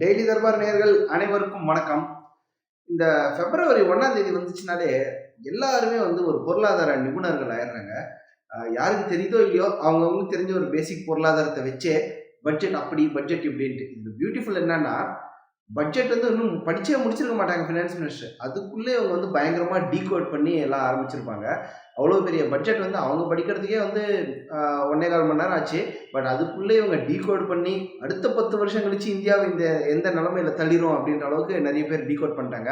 Daily Darbar நேர்கள் அனைவருக்கும் வணக்கம். இந்த பிப்ரவரி ஒன்றாம் தேதி வந்துச்சுனாலே எல்லாருமே வந்து ஒரு பொருளாதார நிபுணர்கள் ஆயிடுறாங்க. யாருக்கு தெரியுதோ இல்லையோ அவங்கவுங்களுக்கு தெரிஞ்ச ஒரு பேசிக் பொருளாதாரத்தை வச்சே பட்ஜெட் அப்படி பட்ஜெட் இப்படின்ட்டு. இந்த பியூட்டிஃபுல் என்னன்னா பட்ஜெட் வந்து இன்னும் படிச்சே முடிச்சிருக்க மாட்டாங்க ஃபினான்ஸ் மினிஸ்டர் அதுக்குள்ளே அவங்க வந்து பயங்கரமாக டீகோட் பண்ணி எல்லாம் ஆரம்பிச்சிருப்பாங்க. அவ்வளோ பெரிய பட்ஜெட் வந்து அவங்க படிக்கிறதுக்கே வந்து ஒன்னே கால் மணி நேரம் ஆச்சு. பட் அதுக்குள்ளே இவங்க டீகோட் பண்ணி அடுத்த பத்து வருஷம் கழிச்சு இந்தியாவை இந்த எந்த நிலமையில தள்ளிரும் அப்படின்ற அளவுக்கு நிறைய பேர் டீகோட் பண்ணிட்டாங்க.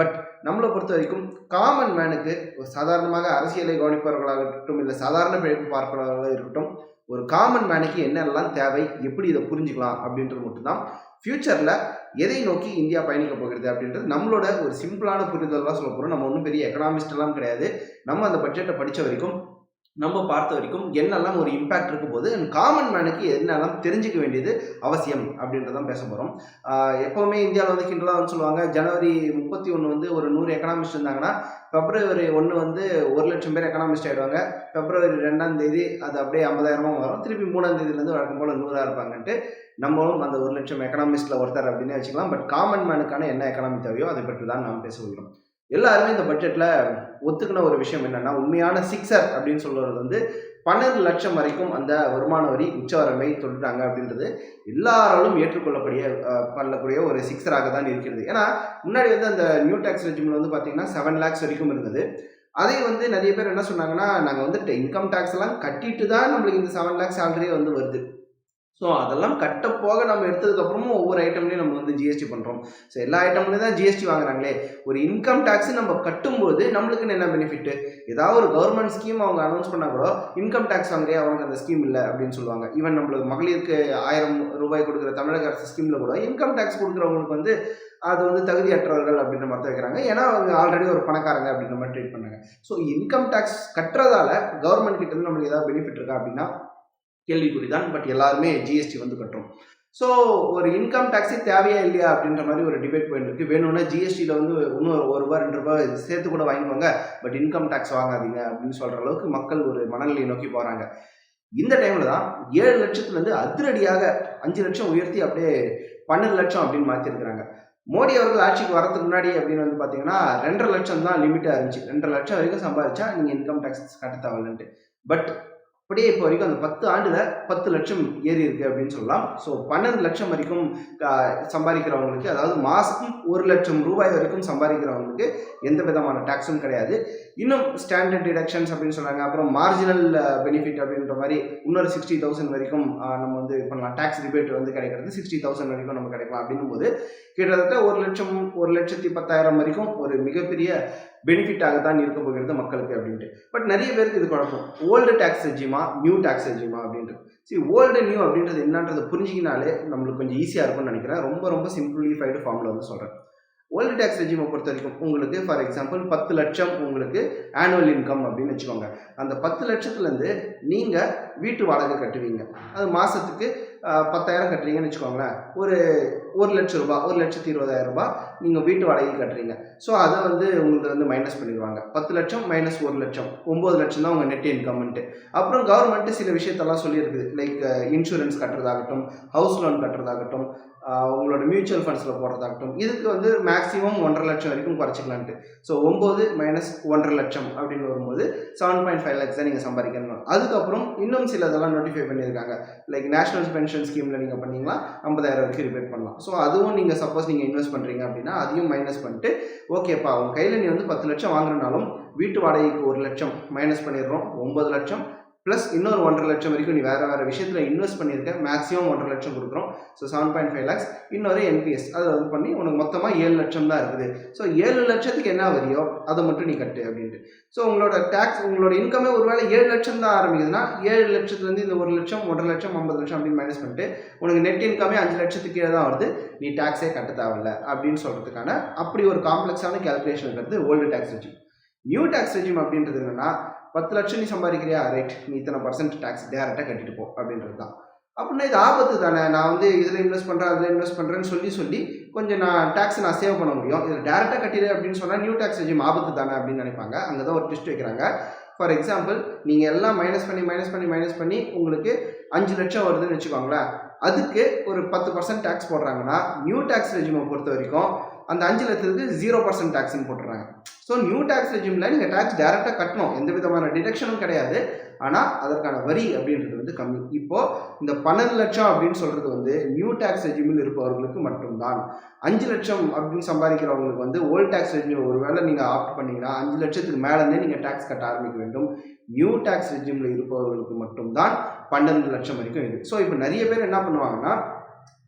பட் நம்மளை பொறுத்த வரைக்கும் காமன் மேனுக்கு ஒரு சாதாரணமாக அரசியலை கவனிப்பவர்களாக இருக்கட்டும் இல்லை சாதாரண பிழைப்பு பார்ப்பவர்களாக இருக்கட்டும் ஒரு காமன் மேனுக்கு என்னெல்லாம் தேவை எப்படி இதை புரிஞ்சுக்கலாம் அப்படின்றது மட்டும்தான். ஃப்யூச்சரில் எதை நோக்கி இந்தியா பயணிக்க போகிறது அப்படின்றது நம்மளோட ஒரு சிம்பிளான புரிதலாக சொல்ல போகிறோம் நம்ம ஒன்றும் பெரிய எக்கனாமிஸ்ட்லாம் கிடையாது. நம்ம அந்த பட்ஜெட்டை படித்த வரைக்கும் நம்ம பார்த்த வரைக்கும் என்னெல்லாம் ஒரு இம்பாக்ட் இருக்கும் போது காமன் மேனுக்கு என்னெல்லாம் தெரிஞ்சுக்க வேண்டியது அவசியம் அப்படின்றதான் பேச போகிறோம் எப்போவுமே இந்தியாவில் வந்து கிண்டலாக வந்து சொல்லுவாங்க ஜனவரி முப்பத்தி ஒன்று வந்து ஒரு நூறு எக்கனாமிஸ்ட் இருந்தாங்கன்னா பிப்ரவரி ஒன்று வந்து ஒரு லட்சம் பேர் எக்கனாமிஸ்ட் ஆகிடுவாங்க பிப்ரவரி ரெண்டாம் தேதி அது அப்படியே ஐம்பதாயிரமும் வரும். திருப்பி மூணாம் தேதியிலேருந்து வழக்கம் போல் நூறாக இருப்பாங்கன்ட்டு நம்மளும் அந்த ஒரு லட்சம் எக்கனாமிஸ்ட்டில் ஒருத்தர் அப்படின்னு வச்சுக்கலாம். பட் காமன் மேனுக்கான என்ன எக்கனாமி தேவையோ அதை பற்றி தான் நாம் பேச போகிறோம் எல்லாருமே இந்த பட்ஜெட்டில் ஒத்துக்கின ஒரு விஷயம் என்னென்னா உண்மையான சிக்ஸர் அப்படின்னு சொல்கிறது வந்து பன்னெண்டு லட்சம் வரைக்கும் அந்த வருமான வரி உச்சவரம்பை தொட்டுட்டாங்க அப்படின்றது எல்லாராலும் ஏற்றுக்கொள்ளக்கூடிய பண்ணக்கூடிய ஒரு சிக்ஸராக தான் இருக்கிறது. ஏன்னா முன்னாடி வந்து அந்த நியூ டேக்ஸ் ரெஜிமில் வந்து பார்த்தீங்கன்னா செவன் லேக்ஸ் வரைக்கும் இருந்தது. அதே வந்து நிறைய பேர் என்ன சொன்னாங்கன்னா நாங்கள் வந்து இன்கம் டேக்ஸ் எல்லாம் கட்டிட்டு தான் நம்மளுக்கு இந்த செவன் லேக்ஸ் சேலரியே வந்து வருது. ஸோ அதெல்லாம் கட்ட போக நம்ம எடுத்ததுக்கப்புறமும் ஒவ்வொரு ஐட்டம்லையும் நம்ம வந்து ஜிஎஸ்டி பண்ணுறோம் ஸோ எல்லா ஐட்டம்லையும் தான் ஜிஎஸ்டி வாங்குறாங்களே ஒரு இன்கம் டேக்ஸ் நம்ம கட்டும்போது நம்மளுக்குன்னு என்ன பெனிஃபிட்டு ஏதாவது ஒரு கவர்மெண்ட் ஸ்கீம் அவங்க அனௌன்ஸ் பண்ணால் கூட இன்கம் டேக்ஸ் வாங்குறே அவங்களுக்கு அந்த ஸ்கீம் இல்லை அப்படின்னு சொல்லுவாங்க. ஈவன் நம்மளுக்கு மகளிருக்கு ஆயிரம் ரூபாய் கொடுக்குற தமிழக அரசு ஸ்கீமில் கூட இன்கம் டேக்ஸ் கொடுக்குறவங்களுக்கு வந்து அது வந்து தகுதியற்றவர்கள் அப்படின்ற மாதிரி தான் வைக்கிறாங்க. ஏன்னா அவங்க ஆல்ரெடி ஒரு பணக்காரங்க அப்படின்ற மாதிரி ட்ரீட் பண்ணாங்க. ஸோ இன்கம் டேக்ஸ் கட்டுறதால கவர்மெண்ட் கிட்ட இருந்து நம்மளுக்கு ஏதாவது பெனிஃபிட் இருக்கா அப்படின்னா கேள்விக்குறி தான் பட் எல்லாருமே ஜிஎஸ்டி வந்து கட்டுறோம். ஸோ ஒரு இன்கம் டேக்ஸே தேவையா இல்லையா அப்படின்ற மாதிரி ஒரு டிபேட் போயிட்டு இருக்கு. வேணும்னா ஜிஎஸ்டியில் வந்து இன்னும் ஒரு ரூபா ரெண்டு ரூபாய் சேர்த்து கூட வாங்கிக்கோங்க பட் இன்கம் டேக்ஸ் வாங்காதீங்க அப்படின்னு சொல்கிற அளவுக்கு மக்கள் ஒரு மனநிலையை நோக்கி போகிறாங்க இந்த டைமில் தான் ஏழு லட்சத்துலேருந்து அதிரடியாக அஞ்சு லட்சம் உயர்த்தி அப்படியே பன்னெண்டு லட்சம் அப்படின்னு மாற்றிருக்கிறாங்க மோடி அவர்கள் ஆட்சிக்கு வரதுக்கு முன்னாடி அப்படின்னு வந்து பார்த்தீங்கன்னா ரெண்டரை லட்சம் தான் லிமிட்டாக இருந்துச்சு. ரெண்டரை லட்சம் வரைக்கும் சம்பாதிச்சா நீங்கள் இன்கம் டேக்ஸ் கட்ட தேவையில்லைன்ட்டு. பட் அப்படியே இப்போ வரைக்கும் அந்த பத்து ஆண்டில் பத்து லட்சம் ஏறி இருக்கு அப்படின்னு சொல்லலாம். ஸோ பன்னெண்டு லட்சம் வரைக்கும் சம்பாதிக்கிறவங்களுக்கு அதாவது மாதம் ஒரு லட்சம் ரூபாய் வரைக்கும் சம்பாதிக்கிறவங்களுக்கு எந்த விதமான டேக்ஸும் கிடையாது. இன்னும் ஸ்டாண்டர்ட் டிடக்ஷன்ஸ் அப்படின்னு சொல்கிறாங்க அப்புறம் மார்ஜினல் பெனிஃபிட் அப்படின்ற மாதிரி இன்னொரு சிக்ஸ்டி தௌசண்ட் வரைக்கும் நம்ம வந்து பண்ணலாம். டேக்ஸ் ரிபேட் வந்து கிடைக்கிறது சிக்ஸ்டி தௌசண்ட் வரைக்கும் நம்ம கிடைக்கலாம். அப்படின்னும் போது கிட்டத்தட்ட ஒரு லட்சம் ஒரு லட்சத்தி பத்தாயிரம் வரைக்கும் ஒரு மிகப்பெரிய பெனிஃபிட்டாக தான் இருக்க போகிறது மக்களுக்கு அப்படின்ட்டு. பட் நிறைய பேருக்கு இது குழப்பம் ஓல்டு டேக்ஸ் ரெஜிமா நியூ டேக்ஸ் ரெஜிமா அப்படின்ட்டு. சரி ஓல்டு நியூ அப்படின்றது என்னன்றது புரிஞ்சிக்கினாலே நம்மளுக்கு கொஞ்சம் ஈஸியாக இருக்கும்னு நினைக்கிறேன். ரொம்ப ரொம்ப சிம்பிளிஃபைடு ஃபார்மில் வந்து சொல்கிறேன் ஓல்டு டேக்ஸ் ரெஜிமை பொறுத்த வரைக்கும் உங்களுக்கு ஃபார் எக்ஸாம்பிள் பத்து லட்சம் உங்களுக்கு ஆனுவல் இன்கம் அப்படின்னு வச்சுக்கோங்க. அந்த பத்து லட்சத்துலேருந்து நீங்கள் வீட்டு வாடகை கட்டுவீங்க. அது மாதத்துக்கு பத்தாயிரம் கட்டுறீங்கன்னு வச்சுக்கோங்களேன். ஒரு ஒரு லட்சம் ரூபாய் ஒரு லட்சத்தி இருபதாயிரம் ரூபாய் நீங்கள் வீட்டு வாடகை கட்டுறீங்க. ஸோ அதை வந்து உங்களுக்கு வந்து மைனஸ் பண்ணிடுவாங்க. பத்து லட்சம் மைனஸ் ஒரு லட்சம் ஒம்பது லட்சம் தான் உங்கள் நெட் இன்கம்ன்ட்டு அப்புறம் கவர்மெண்ட்டு சில விஷயத்தெல்லாம் சொல்லியிருக்குது. லைக் இன்சூரன்ஸ் கட்டுறதாகட்டும் ஹவுஸ் லோன் கட்டுறதாகட்டும் உங்களோட மியூச்சுவல் ஃபண்ட்ஸில் போடுறதாகட்டும் இதுக்கு வந்து மேக்ஸிமம் ஒன்றரை லட்சம் வரைக்கும் குறைச்சிக்கலான்ட்டு. ஸோ ஒம்பது மைனஸ் ஒன்றரை லட்சம் அப்படின்னு வரும்போது செவன் பாயிண்ட் ஃபைவ் லேக்ஸ் தான் நீங்கள் சம்பாதிக்கணும் அதுக்கப்புறம் இன்னும் சில இதெல்லாம் நோட்டிஃபை பண்ணியிருக்காங்க. லைக் நேஷனல் பென்ஷன் ஸ்கீமில் நீங்கள் பண்ணீங்கன்னா ஐம்பதாயிரம் வரைக்கும் ரிபேட் பண்ணலாம். ஸோ அதுவும் நீங்கள் சப்போஸ் நீங்கள் இன்வெஸ்ட் பண்ணுறீங்க அப்படின்னா அதையும் மைனஸ் பண்ணிட்டு ஓகேப்பா உங்கள் கையில் நீ வந்து பத்து லட்சம் வாங்குறனாலும் வீட்டு வாடகைக்கு ஒரு லட்சம் மைனஸ் பண்ணிடுறோம் ஒம்பது லட்சம் ப்ளஸ் இன்னொரு ஒன்றரை லட்சம் வரைக்கும் நீ வேறு வேறு விஷயத்தில் இன்வெஸ்ட் பண்ணியிருக்க மேக்ஸிமம் ஒன்றரை லட்சம் கொடுக்குறோம். So seven point five lakhs இன்னொரு என்பிஎஸ் அதை இது பண்ணி உனக்கு மொத்தமாக ஏழு லட்சம் தான் இருக்குது. ஸோ ஏழு லட்சத்துக்கு என்ன வரியோ அதை மட்டும் நீ கட்டு அப்படின்ட்டு. ஸோ உங்களோட டேக்ஸ் உங்களோட இன்கமே ஒருவேளை ஏழு லட்சம் தான் ஆரம்பிக்குதுன்னா ஏழு லட்சத்துலேருந்து இந்த ஒரு லட்சம் ஒன்றரை லட்சம் ஐம்பது லட்சம் அப்படின்னு மைனஸ் பண்ணிட்டு உனக்கு நெட் இன்கமே அஞ்சு லட்சத்துக்கு கீழே தான் வருது. நீ டேக்ஸே கட்ட தேவையில்ல அப்படின்னு சொல்கிறதுக்கான அப்படி ஒரு காம்ப்ளெக்ஸான கேல்குலேஷன் இருக்கிறது old tax regime new tax regime அப்படின்றது என்னன்னா பத்து லட்சம் நீ சம்பாதிக்கிறியா? ரைட் நீ இத்தனை பர்சன்ட் டேக்ஸ் டேரெக்டாக கட்டிட்டு போ அப்படின்றது தான். அப்படின்னா இது ஆபத்து தானே. நான் வந்து இதில் இன்வெஸ்ட் பண்ணுறேன் அதில் இன்வெஸ்ட் பண்ணுறேன்னு சொல்லி சொல்லி கொஞ்சம் நான் டேக்ஸ் நான் சேவ் பண்ண முடியும். இதில் டேரெக்டாக கட்டிடு அப்படின்னு சொன்னால் நியூ டேக்ஸ் ரெஜிம் ஆபத்து தானே அப்படின்னு நினைப்பாங்க. அங்கே தான் ஒரு ட்விஸ்ட் வைக்கிறாங்க. ஃபார் எக்ஸாம்பிள் நீங்கள் எல்லாம் மைனஸ் பண்ணி மைனஸ் பண்ணி மைனஸ் பண்ணி உங்களுக்கு அஞ்சு லட்சம் வருதுன்னு வச்சுக்கோங்களேன். அதுக்கு ஒரு பத்து பர்சன்ட் டேக்ஸ் போடுறாங்கன்னா நியூ டேக்ஸ் ரெஜிமை பொறுத்த வரைக்கும் அந்த அஞ்சு லட்சத்துக்கு ஜீரோ பர்சன்ட் டேக்ஸ்னு போட்டுறாங்க ஸோ நியூ டேக்ஸ் ரெஜிமில் நீங்கள் டேக்ஸ் டேரெக்டாக கட்டணும். எந்த விதமான டிடக்ஷனும் கிடையாது. ஆனால் அதற்கான வரி அப்படின்றது வந்து கம்மி. இப்போது இந்த பன்னெண்டு லட்சம் அப்படின்னு சொல்கிறது வந்து நியூ டேக்ஸ் ரெஜிமில் இருப்பவர்களுக்கு மட்டும்தான். அஞ்சு லட்சம் அப்படின்னு சம்பாதிக்கிறவங்களுக்கு வந்து ஓல்ட் டேக்ஸ் ரெஜிம் ஒருவேளை நீங்கள் ஆப்ட் பண்ணிங்கன்னா அஞ்சு லட்சத்துக்கு மேலேருந்தே நீங்கள் டேக்ஸ் கட்ட ஆரம்பிக்க வேண்டும். நியூ டேக்ஸ் ரெஜிமில் இருப்பவர்களுக்கு மட்டும்தான் பன்னெண்டு லட்சம் வரைக்கும் இருக்குது ஸோ இப்போ நிறைய பேர் என்ன பண்ணுவாங்கன்னா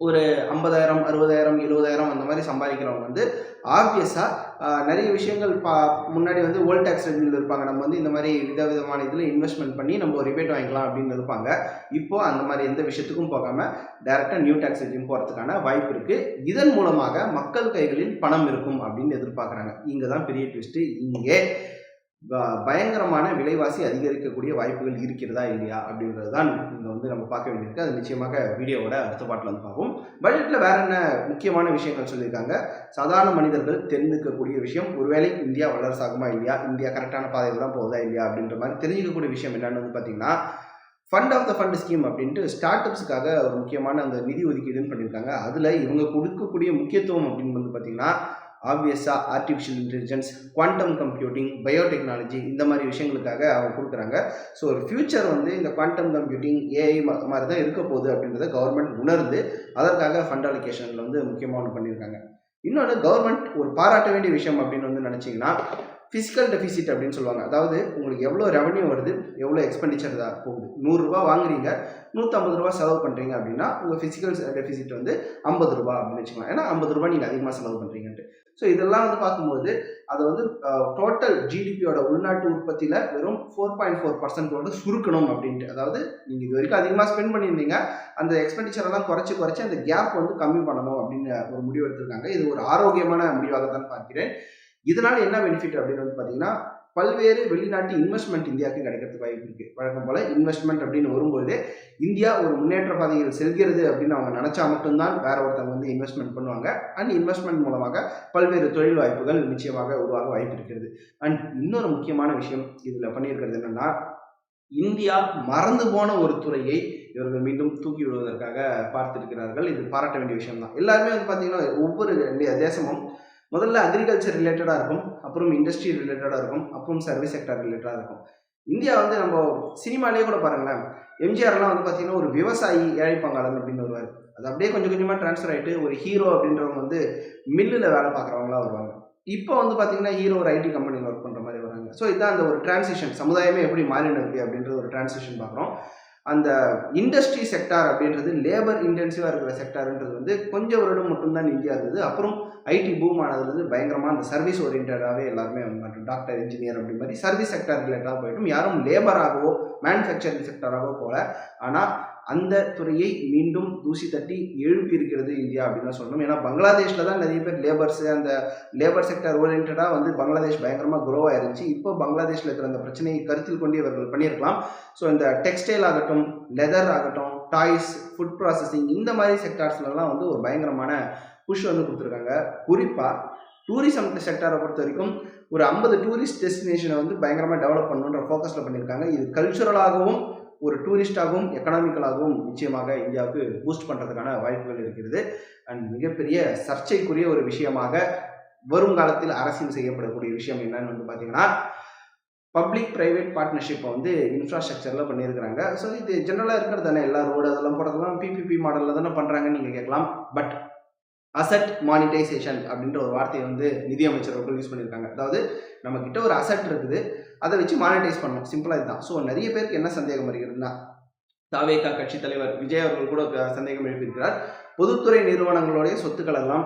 ஒரு ஐம்பதாயிரம் அறுபதாயிரம் எழுபதாயிரம் அந்த மாதிரி சம்பாதிக்கிறவங்க வந்து ஆப்வியஸாக நிறைய விஷயங்கள் பா முன்னாடி வந்து ஓல்ட் டேக்ஸ் ரெஜிமில் இருப்பாங்க. நம்ம வந்து இந்த மாதிரி விதவிதமான இதில் இன்வெஸ்ட்மெண்ட் பண்ணி நம்ம ஒரு ரிபேட் வாங்கிக்கலாம் அப்படின்னு இருப்பாங்க. இப்போது அந்த மாதிரி எந்த விஷயத்துக்கும் போகாமல் டேரெக்டாக நியூ டேக்ஸ் ரெஜிம் போகிறதுக்கான வாய்ப்பு இருக்குது இதன் மூலமாக மக்கள் கைகளில் பணம் இருக்கும் அப்படின்னு எதிர்பார்க்குறாங்க. இங்கே தான் பெரிய ட்விஸ்ட்டு இங்கே பயங்கரமான விலைவாசி அதிகரிக்கக்கூடிய வாய்ப்புகள் இருக்கிறதா இல்லையா அப்படின்றது தான் இங்கே வந்து நம்ம பார்க்க வேண்டியிருக்கு. அது நிச்சயமாக வீடியோவோட அடுத்த பாட்டில் வந்து பார்ப்போம். பட்ஜெட்டில் வேற என்ன முக்கியமான விஷயங்கள் சொல்லியிருக்காங்க? சாதாரண மனிதர்கள் தெரிஞ்சுக்கக்கூடிய விஷயம் ஒருவேளை இந்தியா வல்லரசாகுமா இல்லையா? இந்தியா கரெக்டான பாதையில் தான் போகுதா இல்லையா? அப்படின்ற மாதிரி தெரிஞ்சுக்கக்கூடிய விஷயம் என்னன்னு வந்து பார்த்தீங்கன்னா fund of the fund scheme அப்படின்ட்டு ஸ்டார்ட் அப்ஸுக்காக ஒரு முக்கியமான அந்த நிதி ஒதுக்கீடுன்னு பண்ணியிருக்காங்க. அதில் இவங்க கொடுக்கக்கூடிய முக்கியத்துவம் அப்படின்னு வந்து பார்த்தீங்கன்னா ஆப்வியஸாக artificial intelligence quantum computing biotechnology இந்த மாதிரி விஷயங்களுக்காக அவங்க கொடுக்குறாங்க. ஸோ ஒரு ஃபியூச்சர் வந்து இந்த குவாண்டம் கம்ப்யூட்டிங் ஏஐ மாதிரி தான் இருக்க போகுது அப்படின்றத கவர்மெண்ட் உணர்ந்து அதற்காக ஃபண்ட் அலிகேஷனில் வந்து முக்கியமாக ஒன்று பண்ணியிருக்காங்க. இன்னொன்று கவர்மெண்ட் ஒரு பாராட்ட வேண்டிய விஷயம் அப்படின்னு வந்து நினச்சிங்கன்னா ஃபிசிக்கல் டெஃபிசிட் அப்படின்னு சொல்லுவாங்க. அதாவது உங்களுக்கு எவ்வளோ ரெவன்யூ வருது எவ்வளோ எக்ஸ்பெண்டிச்சர் போகுது. நூறுரூவா வாங்குறீங்க நூற்றம்பது ரூபா செலவு பண்ணுறீங்க அப்படின்னா உங்கள் ஃபிசிக்கல் டெஃபிசிட் வந்து ஐம்பது ரூபா அப்படின்னு வச்சுக்கலாம். ஏன்னா ஐம்பது ரூபா நீங்கள் அதிகமாக செலவு பண்ணுறீங்கன்ட்டு ஸோ இதெல்லாம் வந்து பார்க்கும்போது அதை வந்து டோட்டல் ஜிடிபியோட உள்நாட்டு உற்பத்தியில் வெறும் ஃபோர் பாயிண்ட் ஃபோர் பர்சன்ட் வந்து சுருக்கணும் அப்படின்ட்டு. அதாவது நீங்கள் இது வரைக்கும் அதிகமாக ஸ்பெண்ட் பண்ணியிருந்தீங்க. அந்த எக்ஸ்பெண்டிச்சரெல்லாம் குறைச்சி குறைச்சி அந்த கேப் வந்து கம்மி பண்ணணும் அப்படின்னு ஒரு முடிவு எடுத்திருக்காங்க. இது ஒரு ஆரோக்கியமான முடிவாக தான் பார்க்கிறேன். இதனால் என்ன பெனிஃபிட் அப்படின்னு வந்து பார்த்தீங்கன்னா பல்வேறு வெளிநாட்டு இன்வெஸ்ட்மெண்ட் இந்தியாவுக்கு கிடைக்கிறதுக்கு வாய்ப்பு இருக்கு. வழக்கம் போல இன்வெஸ்ட்மெண்ட் அப்படின்னு வரும்பொழுது இந்தியா ஒரு முன்னேற்ற பாதையில் செல்கிறது அப்படின்னு அவங்க நினைச்சா மட்டும்தான் வேற ஒருத்தவங்க வந்து இன்வெஸ்ட்மெண்ட் பண்ணுவாங்க. அண்ட் இன்வெஸ்ட்மெண்ட் மூலமாக பல்வேறு தொழில் வாய்ப்புகள் நிச்சயமாக உருவாக வாய்ப்பு இருக்கிறது. அண்ட் இன்னொரு முக்கியமான விஷயம் இதில் பண்ணியிருக்கிறது என்னன்னா இந்தியா மறந்து போன ஒரு துறையை இவர்கள் மீண்டும் தூக்கி விடுவதற்காக பார்த்திருக்கிறார்கள். இது பாராட்ட வேண்டிய விஷயம் தான் எல்லாருமே வந்து பார்த்தீங்கன்னா ஒவ்வொரு தேசமும் முதல்ல அக்ரிகல்ச்சர் ரிலேட்டடாக இருக்கும் அப்புறம் இண்டஸ்ட்ரி ரிலேட்டடாக இருக்கும் அப்புறம் சர்வீஸ் செக்டர் ரிலேட்டடாக இருக்கும். இந்தியா வந்து நம்ம சினிமாலேயே கூட பாருங்களேன் எம்ஜிஆர்லாம் வந்து பார்த்தீங்கன்னா ஒரு விவசாயி ஏழை பங்காளன் அப்படின்னு வருவார். அது அப்படியே கொஞ்சம் கொஞ்சமாக ட்ரான்ஸ்ஃபர் ஆகிட்டு ஒரு ஹீரோ அப்படின்றவங்க வந்து மில்லில் வேலை பார்க்குறவங்களா வருவாங்க. இப்போ வந்து பார்த்தீங்கன்னா ஹீரோ ஒரு ஐடி கம்பெனியில் ஒர்க் பண்ணுற மாதிரி வராங்க. ஸோ இதான் அந்த ஒரு டிரான்சிஷன் சமுதாயமே எப்படி மாறினு இருக்கு அப்படின்ற ஒரு டிரான்சிஷன் பார்க்குறோம். அந்த இண்டஸ்ட்ரி செக்டார் அப்படின்றது லேபர் இன்டென்சிவாக இருக்கிற செக்டார்ன்றது வந்து கொஞ்சம் வருடம் மட்டும்தான் இந்தியா இருந்தது அப்புறம் ஐடி பூம் ஆனதுலேருந்து பயங்கரமாக அந்த சர்வீஸ் ஓரியன்டாகவே எல்லாருமே வந்து டாக்டர் இன்ஜினியர் அப்படி மாதிரி சர்வீஸ் செக்டார் ரிலேட்டடாக போயிட்டும். யாரும் லேபராகவோ மேனுஃபேக்சரிங் செக்டராகவோ போகல ஆனால் அந்த துறையை மீண்டும் தூசி தட்டி எழுப்பி இருக்கிறது இந்தியா அப்படின்னு தான் சொல்லணும். ஏன்னா பங்களாதேஷில் தான் நிறைய பேர் லேபர்ஸ் அந்த லேபர் செக்டர் ஓரியன்டாக வந்து பங்களாதேஷ் பயங்கரமாக க்ரோ ஆயிருந்துச்சு இப்போ பங்களாதேஷில் இருக்கிற அந்த பிரச்சனையை கருத்தில் கொண்டு இவர்கள் பண்ணியிருக்கலாம். ஸோ இந்த டெக்ஸ்டைல் ஆகட்டும் லெதர் ஆகட்டும் டாய்ஸ் ஃபுட் ப்ராசஸிங் இந்த மாதிரி செக்டார்ஸ்லலாம் வந்து ஒரு பயங்கரமான புஷ் வந்து கொடுத்துருக்காங்க. குறிப்பாக டூரிசம் செக்டாரை பொறுத்த வரைக்கும் ஒரு ஐம்பது டூரிஸ்ட் டெஸ்டினேஷனை வந்து பயங்கரமாக டெவலப் பண்ணணுன்ற ஃபோக்கஸில் பண்ணியிருக்காங்க. இது கல்ச்சுரலாகவும் ஒரு டூரிஸ்டாகவும் எக்கனாமிக்கலாகவும் நிச்சயமாக இந்தியாவுக்கு பூஸ்ட் பண்ணுறதுக்கான வாய்ப்புகள் இருக்கிறது. அண்ட் மிகப்பெரிய சர்ச்சைக்குரிய ஒரு விஷயமாக வருங்காலத்தில் அரசியல் செய்யப்படக்கூடிய விஷயம் என்னன்னு வந்து பார்த்தீங்கன்னா பப்ளிக் ப்ரைவேட் பார்ட்னர்ஷிப்பை வந்து இன்ஃப்ராஸ்ட்ரக்சரில் பண்ணியிருக்கிறாங்க. ஸோ இது ஜென்ரலாக இருக்கிறது தானே. எல்லா ரோடு அதெல்லாம் போடுறதெல்லாம் பிபிபி மாடலில் தானே பண்ணுறாங்கன்னு நீங்கள் கேட்கலாம். பட் அசட் மானிட்டைசேஷன் அப்படின்ற ஒரு வார்த்தையை வந்து நிதியமைச்சர் அவர்கள் யூஸ் பண்ணியிருக்காங்க. அதாவது நம்ம கிட்ட ஒரு அசட் இருக்குது அதை வச்சு மானிட்டைஸ் பண்ணணும். சிம்பிளாக இதுதான். ஸோ நிறைய பேருக்கு என்ன சந்தேகம் வருகிறதுனா தாவேகா கட்சி தலைவர் விஜய் அவர்கள் கூட சந்தேகம் எழுப்பியிருக்கிறார். பொதுத்துறை நிறுவனங்களுடைய சொத்துக்கள் எல்லாம்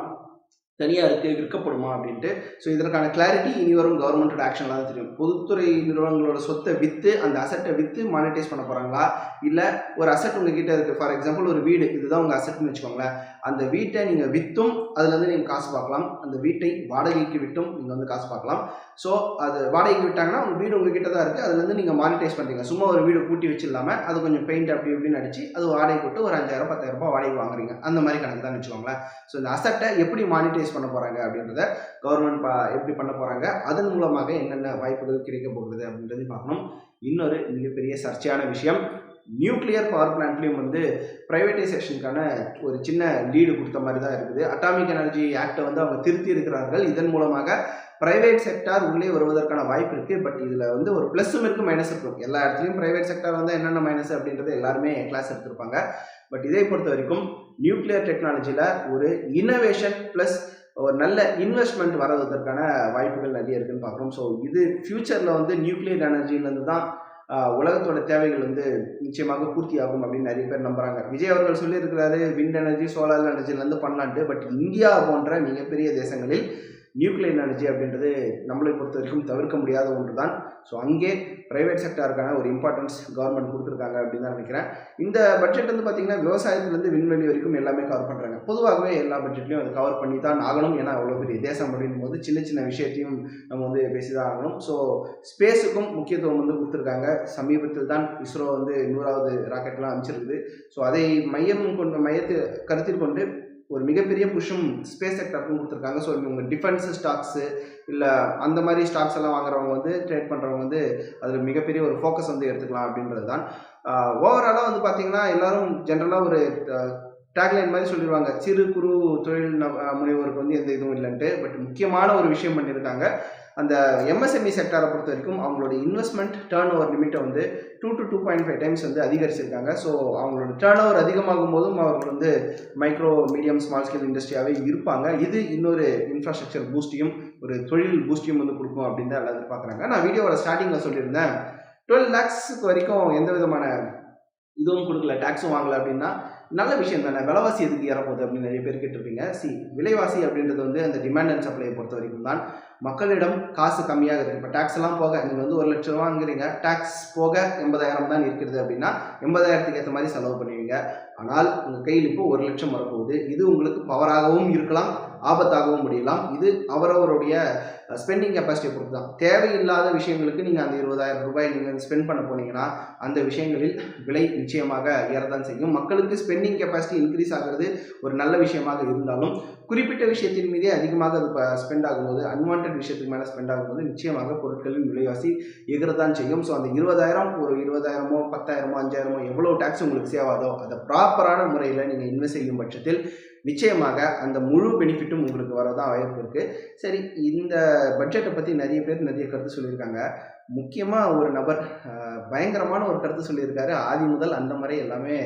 தனியாருக்கு விற்கப்படுமா அப்படின்ட்டு. ஸோ இதற்கான கிளாரிட்டி இனி வரும் கவர்மெண்டோட ஆக்ஷனில் தான் தெரியும். பொதுத்துறை நிறுவனங்களோட சொத்தை விற்று அந்த அசட்டை விற்று மானிட்டைஸ் பண்ண போகிறாங்களா இல்லை ஒரு அசட் உங்ககிட்ட இருக்குது ஃபார் எக்ஸாம்பிள் ஒரு வீடு. இதுதான் உங்கள் அசட்னு வச்சுக்கோங்களேன். அந்த வீட்டை நீங்கள் விற்றும் அதுலேருந்து நீங்கள் காசு பார்க்கலாம். அந்த வீட்டை வாடகைக்கு விட்டும் நீங்கள் வந்து காசு பார்க்கலாம். ஸோ அது வாடகைக்கு விட்டாங்கன்னா உங்கள் வீடு உங்ககிட்ட தான் இருக்குது அதுலேருந்து நீங்கள் மானிட்டைஸ் பண்ணுறீங்க சும்மா ஒரு வீடு கூட்டி வச்சிடலாமல் அது கொஞ்சம் பெயிண்ட் அப்படி இப்படின்னு அடிச்சு அது வாடகை விட்டு ஒரு அஞ்சாயிரம் பத்தாயிரம் ரூபாய் வாடகை வாங்குறீங்க. அந்த மாதிரி கணக்கு தான் வச்சுக்கோங்களேன். ஸோ இந்த அசட்டை எப்படி மானிட்டைஸ் பண்ண போகிறாங்க அப்படின்றத கவர்மெண்ட் பா எப்படி பண்ண போகிறாங்க அதன் மூலமாக என்னென்ன வாய்ப்புகள் கிடைக்க போகிறது அப்படின்றதையும் பார்க்கணும். இன்னொரு மிகப்பெரிய சர்ச்சையான விஷயம் நியூக்ளியர் பவர் பிளான்ட்லேயும் வந்து ப்ரைவேட்டைசேஷனுக்கான ஒரு சின்ன லீடு கொடுத்த மாதிரி தான் இருக்குது. அட்டாமிக் எனர்ஜி ஆக்டை வந்து அவங்க திருத்தி இருக்கிறார்கள். இதன் மூலமாக ப்ரைவேட் செக்டார் உள்ளே வருவதற்கான வாய்ப்பு இருக்குது பட் இதில் வந்து ஒரு ப்ளஸ்ஸும் இருக்குது மைனஸ் இருக்கும் எல்லா இடத்துலையும் ப்ரைவேட் செக்டார் வந்து என்னென்ன மைனஸ் அப்படின்றது எல்லாருமே கிளாஸ் எடுத்திருப்பாங்க. பட் இதை பொறுத்த வரைக்கும் நியூக்ளியர் டெக்னாலஜியில் ஒரு இன்னோவேஷன் ப்ளஸ் ஒரு நல்ல இன்வெஸ்ட்மெண்ட் வர்றதற்கான வாய்ப்புகள் நிறைய இருக்குன்னு பார்க்குறோம். ஸோ இது ஃப்யூச்சரில் வந்து நியூக்ளியர் எனர்ஜிலேருந்து தான் உலகத்தோட தேவைகள் வந்து நிச்சயமாக பூர்த்தி ஆகும் அப்படின்னு நிறைய பேர் நம்புறாங்க. விஜய் அவர்கள் சொல்லியிருக்கிறாரு விண்ட் எனர்ஜி சோலார் எனர்ஜிலேருந்து பண்ணலான்ட்டு பட் இந்தியா போன்ற மிகப்பெரிய தேசங்களில் நியூக்ளியர் எனர்ஜி அப்படின்றது நம்மளை பொறுத்த வரைக்கும் தவிர்க்க முடியாத ஒன்று தான் ஸோ அங்கே ப்ரைவேட் செக்டாருக்கான ஒரு இம்பார்ட்டன்ஸ் கவர்மெண்ட் கொடுத்துருக்காங்க அப்படின்னு தான் நினைக்கிறேன். இந்த பட்ஜெட் வந்து பார்த்தீங்கன்னா விவசாயத்துலேருந்து விண்வெளி வரைக்கும் எல்லாமே கவர் பண்ணுறாங்க பொதுவாகவே எல்லா பட்ஜெட்லையும் அது கவர் பண்ணி தான் ஆகணும். ஏன்னா அவ்வளோ பெரிய தேசம் அப்படின்னும் போது சின்ன சின்ன விஷயத்தையும் நம்ம வந்து பேசி தான் ஆகணும் ஸோ ஸ்பேஸுக்கும் முக்கியத்துவம் வந்து கொடுத்துருக்காங்க. சமீபத்தில் தான் இஸ்ரோ வந்து நூறாவது ராக்கெட்லாம் அமைச்சிருக்குது ஸோ அதை மையம் கொண்டு மையத்தை கருத்தில் கொண்டு ஒரு மிகப்பெரிய புஷும் ஸ்பேஸ் செக்டருக்கும் கொடுத்துருக்காங்க. ஸோ இவங்க டிஃபென்ஸ் ஸ்டாக்ஸு இல்லை அந்த மாதிரி ஸ்டாக்ஸ் எல்லாம் வாங்குறவங்க வந்து ட்ரேட் பண்ணுறவங்க வந்து அதில் மிகப்பெரிய ஒரு ஃபோக்கஸ் வந்து எடுத்துக்கலாம் அப்படின்றது தான் ஓவராலாக வந்து பார்த்தீங்கன்னா எல்லாரும் ஜென்ரலாக ஒரு டேக்லைன் மாதிரி சொல்லிடுவாங்க சிறு குறு தொழில் ந- முனைவோருக்கு வந்து எந்த இதுவும் இல்லைன்ட்டு. பட் முக்கியமான ஒரு விஷயம் பண்ணியிருக்காங்க. அந்த எம்எஸ்எம்இ செக்டாரை பொறுத்த வரைக்கும் அவங்களோட இன்வெஸ்ட்மெண்ட் டேர்ன் ஓவர் லிமிட்டை வந்து two two two point five times வந்து அதிகரிச்சிருக்காங்க. ஸோ அவங்களோட டேர்ன் ஓவர் அதிகமாகும் போதும் அவர்கள் வந்து மைக்ரோ மீடியம் ஸ்மால் ஸ்கேல் இண்டஸ்ட்ரியாகவே இருப்பாங்க. இது இன்னொரு இன்ஃப்ராஸ்ட்ரக்சர் பூஸ்டையும் ஒரு தொழில் பூஸ்டையும் வந்து கொடுக்கும் அப்படின்னு தான் எல்லாரும் பார்க்குறாங்க நான் வீடியோவோட ஸ்டார்டிங்கில் சொல்லியிருந்தேன். டுவெல் லேக்ஸுக்கு வரைக்கும் எந்த விதமான இதுவும் கொடுக்கல டேக்ஸும் வாங்கலை அப்படின்னா நல்ல விஷயம் தானே? விலைவாசி எதுக்கு ஏறப்போகுது அப்படின்னு நிறைய பேர் கேட்டிருப்பீங்க. சி விலைவாசி அப்படின்றது வந்து அந்த டிமாண்ட் அண்ட் சப்ளையை பொறுத்த வரைக்கும் தான். மக்களிடம் காசு கம்மியாக இருக்குது இப்போ டேக்ஸ் எல்லாம் போக நீங்கள் வந்து ஒரு லட்ச ரூபாங்கிறீங்க டேக்ஸ் போக எண்பதாயிரம் தான் இருக்கிறது அப்படின்னா எண்பதாயிரத்துக்கு ஏற்ற மாதிரி செலவு பண்ணுவீங்க. ஆனால் உங்கள் கையில் இப்போ ஒரு லட்சம் வரப்போகுது. இது உங்களுக்கு பவராகவும் இருக்கலாம். ஆபத்தாகவும் முடியலாம். இது அவரவருடைய ஸ்பெண்டிங் கெப்பாசிட்டியை பொறுத்து தான் தேவையில்லாத விஷயங்களுக்கு நீங்கள் அந்த இருபதாயிரம் ரூபாய் நீங்கள் ஸ்பெண்ட் பண்ண போனீங்கன்னா அந்த விஷயங்களில் விலை நிச்சயமாக ஏறதான் செய்யும். மக்களுக்கு ஸ்பெண்டிங் கெப்பாசிட்டி இன்க்ரீஸ் ஆகிறது ஒரு நல்ல விஷயமாக இருந்தாலும் குறிப்பிட்ட விஷயத்தின் மீதே அதிகமாக அது ஸ்பெண்ட் ஆகும்போது அன்வான்ட் விஷயத்துக்கு மேலே ஸ்பெண்ட் ஆகும்போது நிச்சயமாக பொருட்களின் விலைவாசி எகிறதான் செய்யும். ஸோ அந்த இருபதாயிரம் ஒரு இருபதாயிரமோ பத்தாயிரமோ அஞ்சாயிரமோ எவ்வளோ டேக்ஸ் உங்களுக்கு சேவ் ஆகுதோ அதை ப்ராப்பரான முறையில் நீங்கள் இன்வெஸ்ட் செய்யும் பட்சத்தில் நிச்சயமாக அந்த முழு பெனிஃபிட்டும் உங்களுக்கு வரதான் வாய்ப்பு இருக்குது சரி இந்த பட்ஜெட்டை பற்றி நிறைய பேர் நிறைய கருத்து சொல்லியிருக்காங்க. முக்கியமாக ஒரு நபர் பயங்கரமான ஒரு கருத்து சொல்லியிருக்காரு. ஆதி முதல் அந்த முறை எல்லாமே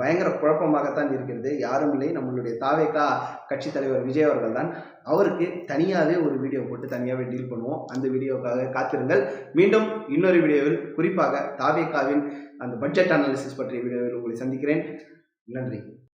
பயங்கர குழப்பமாகத்தான் இருக்கிறது. யாரும் இல்லை. நம்மளுடைய தாவேக்கா கட்சி தலைவர் விஜய் அவர்கள் தான். அவருக்கு தனியாகவே ஒரு வீடியோ போட்டு தனியாகவே டீல் பண்ணுவோம். அந்த வீடியோக்காக காத்திருங்கள். மீண்டும் இன்னொரு வீடியோவில் குறிப்பாக தாவேக்காவின் அந்த பட்ஜெட் அனாலிசிஸ் பற்றிய வீடியோவில் உங்களை சந்திக்கிறேன். நன்றி.